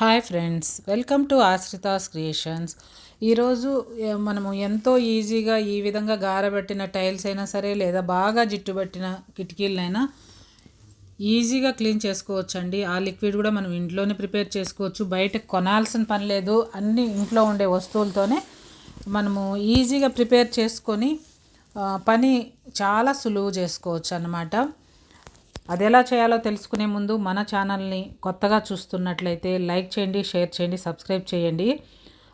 Hi friends welcome to Ashrita's creations. ఈరోజు మనము ఎంతో ఈజీగా ఈ విధంగా గారబెట్టిన టైల్స్ అయినా సరే లేదా బాగా జిట్టు పట్టిన కిటికీలైనా ఈజీగా క్లీన్ చేసుకోవచ్చండి. ఆ లిక్విడ్ కూడా మనం ఇంట్లోనే ప్రిపేర్ చేసుకోవచ్చు. బయట కొనాల్సిన పని లేదు. అన్నీ ఇంట్లో ఉండే వస్తువులతోనే మనము ఈజీగా ప్రిపేర్ చేసుకొని పని చాలా సులువు చేసుకోవచ్చు అన్నమాట అది ఎలా చేయాలో తెలుసుకునే ముందు మన ఛానల్ని కొత్తగా చూస్తున్నట్లయితే లైక్ చేయండి షేర్ చేయండి సబ్స్క్రైబ్ చేయండి.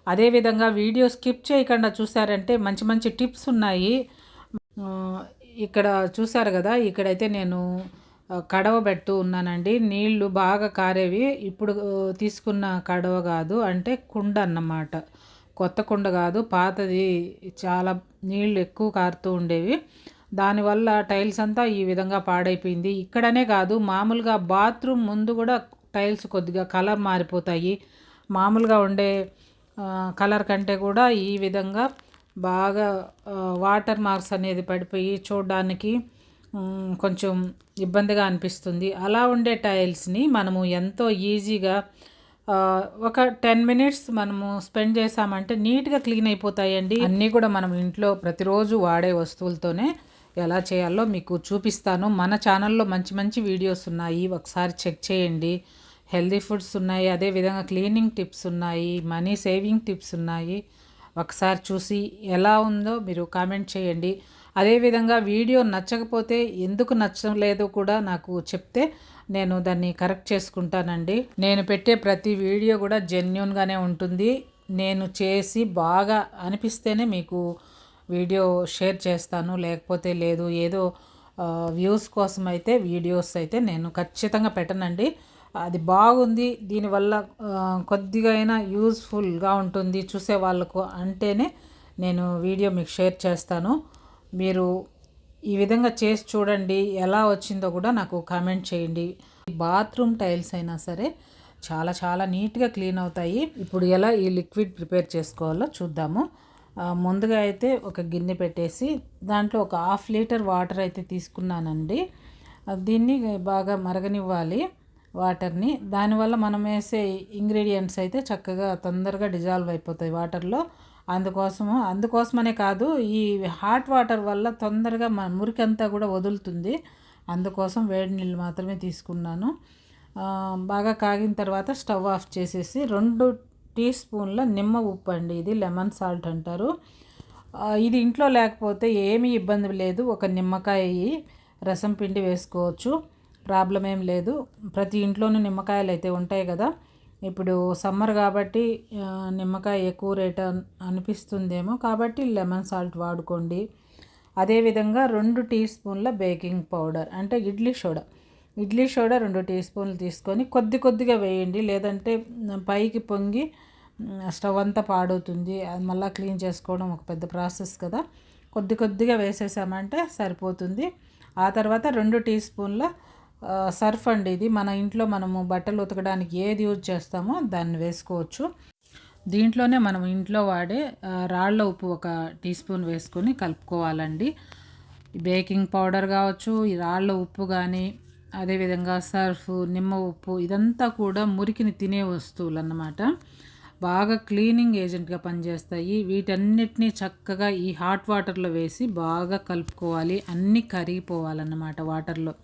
అదేవిధంగా వీడియో స్కిప్ చేయకుండా చూసారంటే మంచి మంచి టిప్స్ ఉన్నాయి. ఇక్కడ చూసారు కదా ఇక్కడైతే నేను ఆ, కడవ ఉన్నానండి. నీళ్ళు బాగా కారేవి. ఇప్పుడు తీసుకున్న కడవ కాదు అంటే కుండ అన్నమాట. కొత్త కుండ కాదు పాతది చాలా నీళ్ళు ఎక్కువ కారుతూ ఉండేవి. దానివల్ల టైల్స్ అంతా ఈ విధంగా పాడైపోయింది. ఇక్కడనే కాదు మామూలుగా బాత్రూమ్ ముందు కూడా టైల్స్ కొద్దిగా కలర్ మారిపోతాయి. మామూలుగా ఉండే కలర్ కంటే కూడా ఈ విధంగా బాగా వాటర్ మార్క్స్ అనేది పడిపోయి చూడడానికి కొంచెం ఇబ్బందిగా అనిపిస్తుంది. అలా ఉండే టైల్స్ని మనము ఎంతో ఈజీగా ఒక టెన్ మినిట్స్ మనము స్పెండ్ చేసామంటే నీట్గా క్లీన్ అయిపోతాయండి. అన్నీ కూడా మనం ఇంట్లో ప్రతిరోజు వాడే వస్తువులతోనే ఎలా చేయాలో మీకు చూపిస్తాను. మన ఛానల్లో మంచి మంచి వీడియోస్ ఉన్నాయి. ఒకసారి చెక్ చేయండి. హెల్దీ ఫుడ్స్ ఉన్నాయి. అదేవిధంగా క్లీనింగ్ టిప్స్ ఉన్నాయి. మనీ సేవింగ్ టిప్స్ ఉన్నాయి. ఒకసారి చూసి ఎలా ఉందో మీరు కామెంట్ చేయండి. అదేవిధంగా వీడియో నచ్చకపోతే ఎందుకు నచ్చలేదు కూడా నాకు చెప్తే నేను దాన్ని కరెక్ట్ చేసుకుంటానండి. నేను పెట్టే ప్రతి వీడియో కూడా జెన్యున్గానే ఉంటుంది. నేను చేసి బాగా అనిపిస్తేనే మీకు వీడియో షేర్ చేస్తాను లేకపోతే లేదు ఏదో వ్యూస్ కోసం అయితే వీడియోస్ అయితే నేను ఖచ్చితంగా పెట్టనండి. అది బాగుంది దీనివల్ల కొద్దిగా అయినా యూజ్ఫుల్గా ఉంటుంది చూసే వాళ్ళకు అంటేనే నేను వీడియో మీకు షేర్ చేస్తాను. మీరు ఈ విధంగా చేసి చూడండి ఎలా వచ్చిందో కూడా నాకు కామెంట్ చేయండి. బాత్రూమ్ టైల్స్ అయినా సరే చాలా చాలా నీట్గా క్లీన్ అవుతాయి. ఇప్పుడు ఎలా ఈ లిక్విడ్ ప్రిపేర్ చేసుకోవాలో చూద్దాము. ముందుగా అయితే ఒక గిన్నె పెట్టేసి దాంట్లో ఒక హాఫ్ లీటర్ వాటర్ అయితే తీసుకున్నానండి. దీన్ని బాగా మరగనివ్వాలి వాటర్ని. దానివల్ల మనం వేసే ఇంగ్రీడియంట్స్ అయితే చక్కగా తొందరగా డిజాల్వ్ అయిపోతాయి వాటర్లో. అందుకోసము అందుకోసమనే కాదు ఈ హాట్ వాటర్ వల్ల తొందరగా మన మురికంతా కూడా వదులుతుంది. అందుకోసం వేడి నీళ్ళు మాత్రమే తీసుకున్నాను. బాగా కాగిన తర్వాత స్టవ్ ఆఫ్ చేసేసి రెండు టీ స్పూన్ల నిమ్మ ఉప్పు అండి ఇది లెమన్ సాల్ట్ అంటారు. ఇది ఇంట్లో లేకపోతే ఏమీ ఇబ్బంది లేదు ఒక నిమ్మకాయ రసం పిండి వేసుకోవచ్చు ప్రాబ్లం ఏం లేదు. ప్రతి ఇంట్లోనూ నిమ్మకాయలు అయితే ఉంటాయి కదా. ఇప్పుడు సమ్మర్ కాబట్టి నిమ్మకాయ ఎక్కువ రేట్ అనిపిస్తుందేమో కాబట్టి లెమన్ సాల్ట్ వాడుకోండి. అదేవిధంగా రెండు టీ స్పూన్ల బేకింగ్ పౌడర్ అంటే ఇడ్లీ సోడా. ఇడ్లీ సోడా రెండు టీ స్పూన్లు తీసుకొని కొద్ది కొద్దిగా వేయండి. లేదంటే పైకి పొంగి స్టవ్ అంతా పాడవుతుంది. అది మళ్ళీ క్లీన్ చేసుకోవడం ఒక పెద్ద ప్రాసెస్ కదా. కొద్ది కొద్దిగా వేసేసామంటే సరిపోతుంది. ఆ తర్వాత రెండు టీ స్పూన్ల సర్ఫ్ అండి ఇది. మన ఇంట్లో మనము బట్టలు ఉతకడానికి ఏది యూజ్ చేస్తామో దాన్ని వేసుకోవచ్చు. దీంట్లోనే మనం ఇంట్లో వాడే రాళ్ళ ఉప్పు ఒక టీ స్పూన్ వేసుకొని కలుపుకోవాలండి. బేకింగ్ పౌడర్ కావచ్చు ఈ రాళ్ళ ఉప్పు కానీ అదేవిధంగా సర్ఫ్ నిమ్మ ఉప్పు ఇదంతా కూడా మురికిని తినే వస్తువులు అన్నమాట బాగా క్లీనింగ్ ఏజెంట్గా పనిచేస్తాయి. వీటన్నిటిని చక్కగా ఈ హాట్ వాటర్లో వేసి బాగా కలుపుకోవాలి. అన్నీ కరిగిపోవాలన్నమాట వాటర్లో.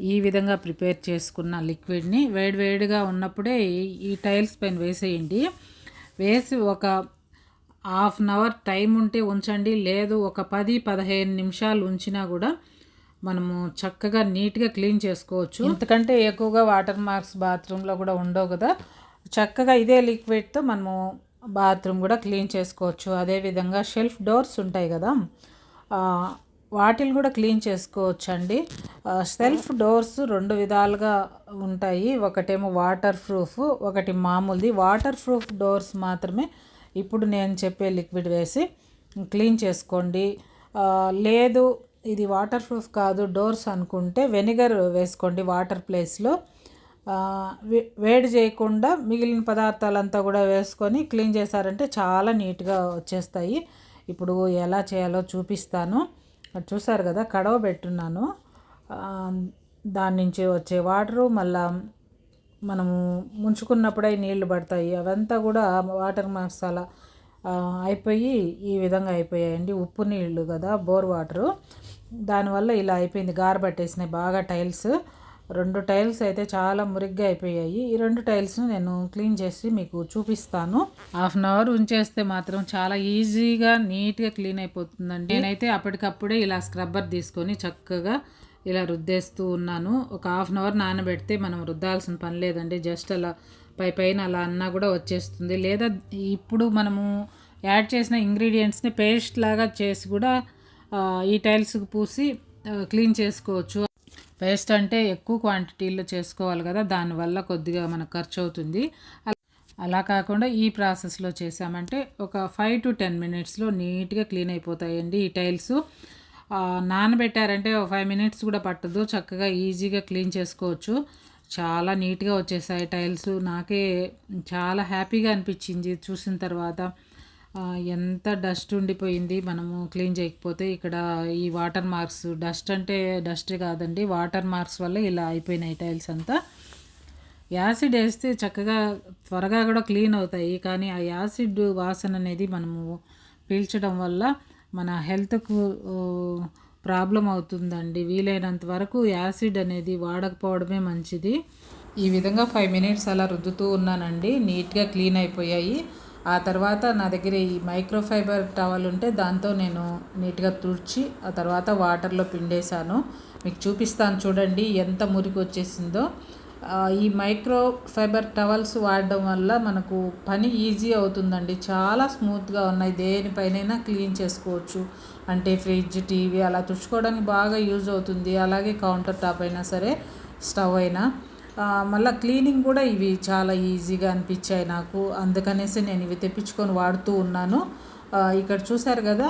ఈ విధంగా ప్రిపేర్ చేసుకున్న లిక్విడ్ని వేడివేడిగా ఉన్నప్పుడే ఈ- ఈ టైల్స్ పైన వేసేయండి. వేసి ఒక హాఫ్ అన్ అవర్ టైం ఉంటే ఉంచండి. లేదు ఒక పది పదిహేను నిమిషాలు ఉంచినా కూడా మనము చక్కగా నీట్గా క్లీన్ చేసుకోవచ్చు. ఎందుకంటే ఎక్కువగా వాటర్ మార్క్స్ బాత్రూంలో కూడా ఉండవు కదా. చక్కగా ఇదే లిక్విడ్తో మనము బాత్రూమ్ కూడా క్లీన్ చేసుకోవచ్చు. అదేవిధంగా షెల్ఫ్ డోర్స్ ఉంటాయి కదా. వాటిని కూడా క్లీన్ చేసుకోవచ్చు అండి సెల్ఫ్ డోర్స్ రెండు విధాలుగా ఉంటాయి. ఒకటేమో వాటర్ ప్రూఫ్ ఒకటి మామూలుది. వాటర్ ప్రూఫ్ డోర్స్ మాత్రమే ఇప్పుడు నేను చెప్పే లిక్విడ్ వేసి క్లీన్ చేసుకోండి. లేదు ఇది వాటర్ ప్రూఫ్ కాదు డోర్స్ అనుకుంటే వెనిగర్ వేసుకోండి వాటర్ ప్లేస్లో. వే- వేడి చేయకుండా మిగిలిన పదార్థాలంతా కూడా వేసుకొని క్లీన్ చేశారంటే చాలా నీట్గా వచ్చేస్తాయి. ఇప్పుడు ఎలా చేయాలో చూపిస్తాను. చూసారు కదా కడవ పెట్టున్నాను. దాని నుంచి వచ్చే వాటరు మళ్ళా మనము ముంచుకున్నప్పుడే నీళ్ళు పడతాయి. అవంతా కూడా వాటర్ మసాలా అయిపోయి ఈ విధంగా అయిపోయాయండి. ఉప్పు నీళ్ళు కదా బోర్ వాటరు. దానివల్ల ఇలా అయిపోయింది. గారబట్టేసినాయి బాగా టైల్స్. రెండు టైల్స్ అయితే చాలా మురిగ్గా అయిపోయాయి. ఈ రెండు టైల్స్ను నేను క్లీన్ చేసి మీకు చూపిస్తాను. హాఫ్ అన్ అవర్ ఉంచేస్తే మాత్రం చాలా ఈజీగా నీట్గా క్లీన్ అయిపోతుందండి. నేనైతే అప్పటికప్పుడే ఇలా స్క్రబ్బర్ తీసుకొని చక్కగా ఇలా రుద్దేస్తూ ఉన్నాను. ఒక హాఫ్ అన్ అవర్ నానబెడితే మనం రుద్దాల్సిన పని లేదండి. జస్ట్ అలా పై పైన అలా అన్నా కూడా వచ్చేస్తుంది. లేదా ఇప్పుడు మనము యాడ్ చేసిన ఇంగ్రీడియంట్స్ని పేస్ట్ లాగా చేసి కూడా ఈ టైల్స్కి పూసి క్లీన్ చేసుకోవచ్చు. పేస్ట్ అంటే ఎక్కువ క్వాంటిటీలో చేసుకోవాలి కదా దానివల్ల కొద్దిగా మనకు ఖర్చు అవుతుంది. అలా- కాకుండా ఈ ప్రాసెస్లో చేసామంటే ఒక ఫైవ్ టు టెన్ మినిట్స్లో నీట్గా క్లీన్ అయిపోతాయండి ఈ టైల్స్. నానబెట్టారంటే ఒక ఫైవ్ మినిట్స్ కూడా పట్టదు చక్కగా ఈజీగా క్లీన్ చేసుకోవచ్చు. చాలా నీట్గా వచ్చేసాయి టైల్స్. నాకే చాలా హ్యాపీగా అనిపించింది చూసిన తర్వాత. ఎంత డస్ట్ ఉండిపోయింది మనము క్లీన్ చేయకపోతే ఇక్కడ ఈ వాటర్ మార్క్స్ డస్ట్ అంటే డస్ట్ కాదండి వాటర్ మార్క్స్ వల్ల ఇలా అయిపోయినాయి టైల్స్ అంతా. యాసిడ్ వేస్తే చక్కగా త్వరగా కూడా క్లీన్ అవుతాయి కానీ ఆ యాసిడ్ వాసన అనేది మనము పీల్చడం వల్ల మన హెల్త్కు ప్రాబ్లం అవుతుందండి. వీలైనంత వరకు యాసిడ్ అనేది వాడకపోవడమే మంచిది. ఈ విధంగా ఫైవ్ మినిట్స్ అలా రుద్దుతూ ఉన్నానండి. నీట్గా క్లీన్ అయిపోయాయి. ఆ తర్వాత నా దగ్గర ఈ మైక్రోఫైబర్ టవల్ ఉంటే దాంతో నేను నీట్గా తుడిచి ఆ తర్వాత వాటర్లో పిండేశాను. మీకు చూపిస్తాను చూడండి ఎంత మురికి వచ్చేసిందో ఈ మైక్రో ఫైబర్ టవల్స్ వాడడం వల్ల మనకు పని ఈజీ అవుతుందండి. చాలా స్మూత్గా ఉన్నాయి. దేనిపైనైనా క్లీన్ చేసుకోవచ్చు. అంటే ఫ్రిడ్జ్ టీవీ అలా తుడుచుకోవడానికి బాగా యూజ్ అవుతుంది. అలాగే కౌంటర్ టాప్ అయినా సరే స్టవ్ అయినా. మళ్ళీ క్లీనింగ్ కూడా ఇవి చాలా ఈజీగా అనిపించాయి నాకు. అందుకనేసి నేను ఇవి తెప్పించుకొని వాడుతూ ఉన్నాను. ఇక్కడ చూసారు కదా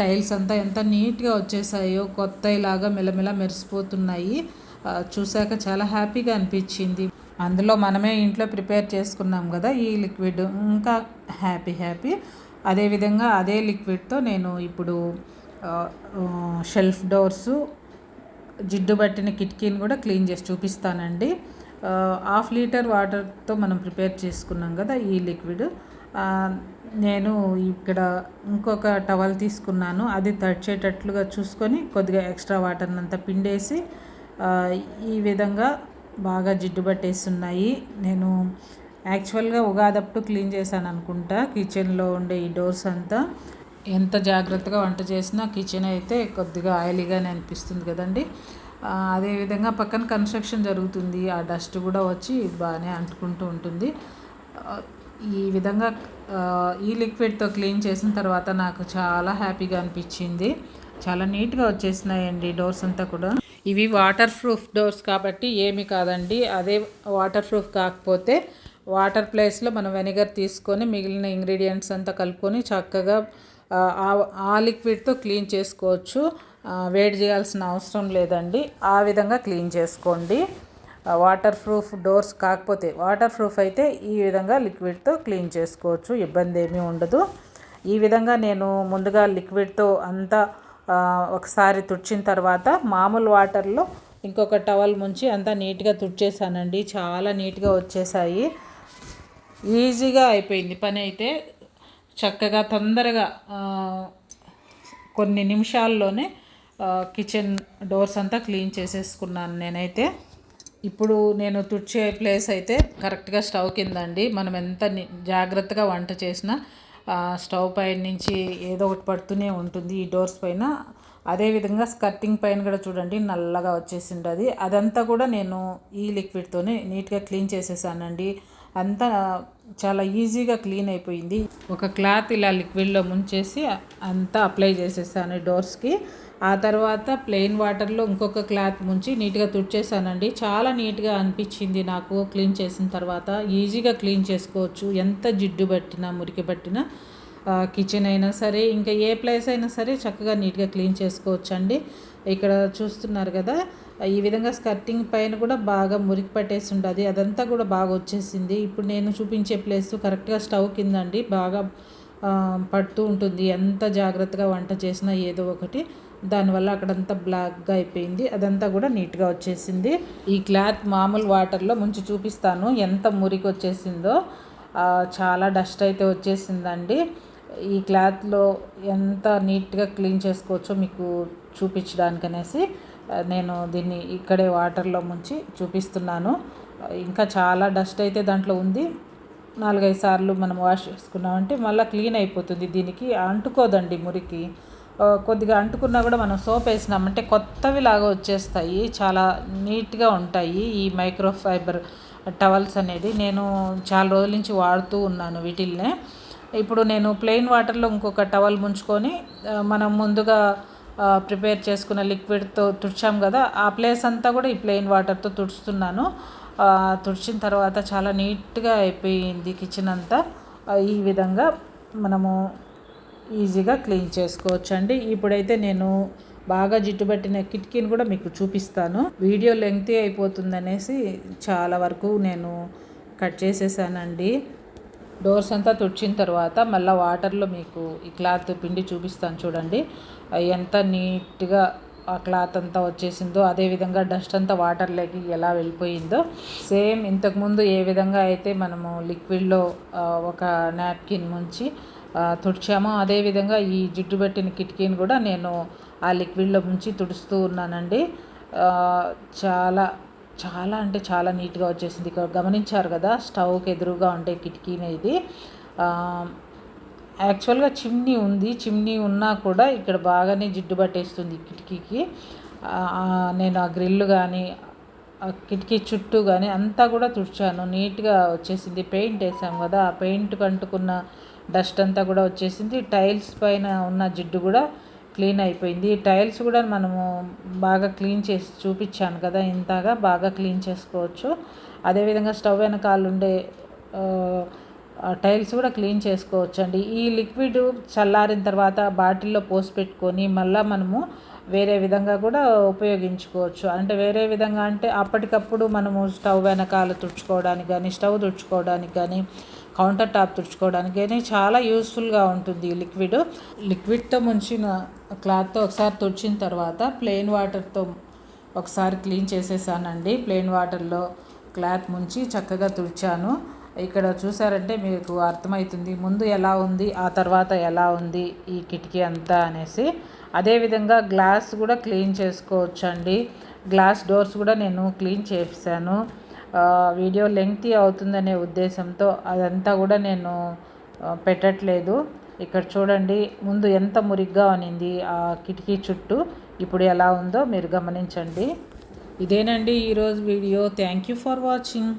టైల్స్ అంతా ఎంత నీట్గా వచ్చేసాయో కొత్త ఇలాగా మెరిసిపోతున్నాయి. చూశాక చాలా హ్యాపీగా అనిపించింది. అందులో మనమే ఇంట్లో ప్రిపేర్ చేసుకున్నాం కదా ఈ లిక్విడ్. ఇంకా హ్యాపీ హ్యాపీ. అదేవిధంగా అదే లిక్విడ్తో నేను ఇప్పుడు షెల్ఫ్ డోర్సు జిడ్డు పట్టిన కిటికీని కూడా క్లీన్ చేసి చూపిస్తానండి. హాఫ్ లీటర్ వాటర్తో మనం ప్రిపేర్ చేసుకున్నాం కదా ఈ లిక్విడ్. నేను ఇక్కడ ఇంకొక టవల్ తీసుకున్నాను. అది తడిచేటట్లుగా చూసుకొని కొద్దిగా ఎక్స్ట్రా వాటర్ని అంతా పిండేసి ఈ విధంగా బాగా జిడ్డు పట్టేస్తున్నాయి నేను యాక్చువల్గా ఉగాదప్పుడు క్లీన్ చేశాను అనుకుంటా కిచెన్లో ఉండే ఈ డోర్స్ అంతా. ఎంత జాగ్రత్తగా వంట చేసినా కిచెన్ అయితే కొద్దిగా ఆయిలీగానే అనిపిస్తుంది కదండి. అదేవిధంగా పక్కన కన్స్ట్రక్షన్ జరుగుతుంది. ఆ డస్ట్ కూడా వచ్చి బాగానే అంటుకుంటూ ఉంటుంది. ఈ విధంగా ఈ లిక్విడ్తో క్లీన్ చేసిన తర్వాత నాకు చాలా హ్యాపీగా అనిపించింది. చాలా నీట్గా వచ్చేసినాయండి డోర్స్ అంతా కూడా. ఇవి వాటర్ ప్రూఫ్ డోర్స్ కాబట్టి ఏమి కాదండి. అదే వాటర్ ప్రూఫ్ కాకపోతే వాటర్ ప్లేస్లో మనం వెనిగర్ తీసుకొని మిగిలిన ఇంగ్రీడియంట్స్ అంతా కలుపుకొని చక్కగా ఆ, ఆ- లిక్విడ్తో క్లీన్ చేసుకోవచ్చు. వేడి చేయాల్సిన అవసరం లేదండి. ఆ విధంగా క్లీన్ చేసుకోండి. వాటర్ ప్రూఫ్ డోర్స్ కాకపోతే వాటర్ ప్రూఫ్ అయితే ఈ విధంగా లిక్విడ్తో క్లీన్ చేసుకోవచ్చు. ఇబ్బంది ఏమీ ఉండదు. ఈ విధంగా నేను ముందుగా లిక్విడ్తో అంతా ఒకసారి తుడిచిన తర్వాత మామూలు వాటర్లో ఇంకొక టవల్ ముంచి అంతా నీట్గా తుడిచేసానండి. చాలా నీట్గా వచ్చేసాయి. ఈజీగా అయిపోయింది పని అయితే. చక్కగా తొందరగా కొన్ని నిమిషాల్లోనే కిచెన్ డోర్స్ అంతా క్లీన్ చేసేసుకున్నాను నేనైతే. ఇప్పుడు నేను తుడిచే ప్లేస్ అయితే కరెక్ట్గా స్టవ్ కింద అండి మనం ఎంత జాగ్రత్తగా వంట చేసినా స్టవ్ పైన నుంచి ఏదో ఒకటి పడుతూనే ఉంటుంది ఈ డోర్స్ పైన. అదేవిధంగా స్కర్టింగ్ పైన కూడా చూడండి నల్లగా వచ్చేసింది అది అదంతా కూడా నేను ఈ లిక్విడ్తోనే నీట్గా క్లీన్ చేసేసానండి. అంతా చాలా ఈజీగా క్లీన్ అయిపోయింది. ఒక క్లాత్ ఇలా లిక్విడ్లో ముంచేసి అంతా అప్లై చేసేసాను డోర్స్కి ఆ తర్వాత ప్లెయిన్ వాటర్లో ఇంకొక క్లాత్ ముంచి నీట్గా తుడిచేసానండి. చాలా నీట్గా అనిపించింది నాకు క్లీన్ చేసిన తర్వాత. ఈజీగా క్లీన్ చేసుకోవచ్చు. ఎంత జిడ్డు పట్టినా మురికి పట్టినా కిచెన్ అయినా సరే ఇంకా ఏ ప్లేస్ అయినా సరే చక్కగా నీట్గా క్లీన్ చేసుకోవచ్చు అండి ఇక్కడ చూస్తున్నారు కదా ఈ విధంగా స్కర్టింగ్ పైన కూడా బాగా మురికి పట్టేసి ఉంటుంది అదంతా కూడా బాగా వచ్చేసింది. ఇప్పుడు నేను చూపించే ప్లేస్ కరెక్ట్గా స్టవ్ కింద అండి బాగా పడుతూ ఉంటుంది. ఎంత జాగ్రత్తగా వంట చేసినా ఏదో ఒకటి. దానివల్ల అక్కడంతా బ్లాక్గా అయిపోయింది. అదంతా కూడా నీట్గా వచ్చేసింది. ఈ క్లాత్ మామూలు వాటర్లో ముంచి చూపిస్తాను. ఎంత మురికి వచ్చేసిందో చాలా డస్ట్ అయితే వచ్చేసిందండి. ఈ క్లాత్లో ఎంత నీట్గా క్లీన్ చేసుకోవచ్చో మీకు చూపించడానికి అనేసి నేను దీన్ని ఇక్కడే వాటర్లో ముంచి చూపిస్తున్నాను. ఇంకా చాలా డస్ట్ అయితే దాంట్లో ఉంది. నాలుగైదు సార్లు మనం వాష్ చేసుకున్నామంటే మళ్ళీ క్లీన్ అయిపోతుంది. దీనికి అంటుకోదండి మురికి. కొద్దిగా అంటుకున్నా కూడా మనం సోప్ వేసినామంటే కొత్తవి లాగా వచ్చేస్తాయి. చాలా నీట్గా ఉంటాయి ఈ మైక్రో ఫైబర్ టవల్స్ అనేది. నేను చాలా రోజుల నుంచి వాడుతూ ఉన్నాను వీటిల్నే. ఇప్పుడు నేను ప్లెయిన్ వాటర్లో ఇంకొక టవల్ ముంచుకొని మనం ముందుగా ప్రిపేర్ చేసుకున్న లిక్విడ్తో తుడిచాం కదా ఆ ప్లేస్ అంతా కూడా ఈ ప్లెయిన్ వాటర్తో తుడుస్తున్నాను. తుడిచిన తర్వాత చాలా నీట్గా అయిపోయింది కిచెన్ అంతా. ఈ విధంగా మనము ఈజీగా క్లీన్ చేసుకోవచ్చు అండి ఇప్పుడైతే నేను బాగా జిట్టుబట్టిన కిటికీని కూడా మీకు చూపిస్తాను. వీడియో లెంగ్తీ అయిపోతుందనేసి చాలా వరకు నేను కట్ చేసేసానండి. డోర్స్ అంతా తుడిచిన తర్వాత మళ్ళీ వాటర్లో మీకు ఈ క్లాత్ పిండి చూపిస్తాను చూడండి. ఎంత నీట్గా ఆ క్లాత్ అంతా వచ్చేసిందో అదేవిధంగా డస్ట్ అంతా వాటర్లోకి ఎలా వెళ్ళిపోయిందో. సేమ్ ఇంతకుముందు ఏ విధంగా అయితే మనము లిక్విడ్లో ఒక నాప్కిన్ ముంచి తుడిచామో అదేవిధంగా ఈ జిడ్డు పెట్టిన కిటికీని కూడా నేను ఆ లిక్విడ్లో ముంచి తుడుస్తూ ఉన్నానండి. చాలా చాలా అంటే చాలా నీట్గా వచ్చేసింది. ఇక్కడ గమనించారు కదా స్టవ్కి ఎదురుగా ఉండే కిటికీనే ఇది యాక్చువల్గా చిమ్నీ ఉంది. చిమ్నీ ఉన్నా కూడా ఇక్కడ బాగానే జిడ్డు పట్టేస్తుంది కిటికీకి. నేను ఆ గ్రిల్ కానీ ఆ కిటికీ చుట్టూ కానీ అంతా కూడా తుడిచాను. నీట్గా వచ్చేసింది. పెయింట్ వేసాం కదా ఆ పెయింట్ కంటుకున్న డస్ట్ అంతా కూడా వచ్చేసింది. టైల్స్ పైన ఉన్న జిడ్డు కూడా క్లీన్ అయిపోయింది. టైల్స్ కూడా మనము బాగా క్లీన్ చేసి చూపించాను కదా ఇంతగా బాగా క్లీన్ చేసుకోవచ్చు. అదేవిధంగా స్టవ్ వెనకాల ఉండే టైల్స్ కూడా క్లీన్ చేసుకోవచ్చు అండి ఈ లిక్విడ్ చల్లారిన తర్వాత బాటిల్లో పోసి పెట్టుకొని మళ్ళీ మనము వేరే విధంగా కూడా ఉపయోగించుకోవచ్చు. అంటే వేరే విధంగా అంటే అప్పటికప్పుడు మనము స్టవ్ వెనకాల తుడుచుకోవడానికి కానీ స్టవ్ తుడుచుకోవడానికి కానీ కౌంటర్ టాప్ తుడుచుకోవడానికి కానీ చాలా యూస్ఫుల్గా ఉంటుంది ఈ లిక్విడ్. లిక్విడ్తో ముంచిన క్లాత్తో ఒకసారి తుడిచిన తర్వాత ప్లెయిన్ వాటర్తో ఒకసారి క్లీన్ చేసేసానండి. ప్లెయిన్ వాటర్లో క్లాత్ ముంచి చక్కగా తుడిచాను. ఇక్కడ చూసారంటే మీకు అర్థమవుతుంది. ముందు ఎలా ఉంది ఆ తర్వాత ఎలా ఉంది ఈ కిటికీ అంతా అనేసి అదేవిధంగా గ్లాస్ కూడా క్లీన్ చేసుకోవచ్చు అండి గ్లాస్ డోర్స్ కూడా నేను క్లీన్ చేశాను. వీడియో లెంగ్తీ అవుతుందనే ఉద్దేశంతో అదంతా కూడా నేను పెట్టట్లేదు. ఇక్కడ చూడండి ముందు ఎంత మురిగ్గా అనింది ఆ కిటికీ చుట్టూ ఇప్పుడు ఎలా ఉందో మీరు గమనించండి. ఇదేనండి ఈరోజు video. Thank you for watching.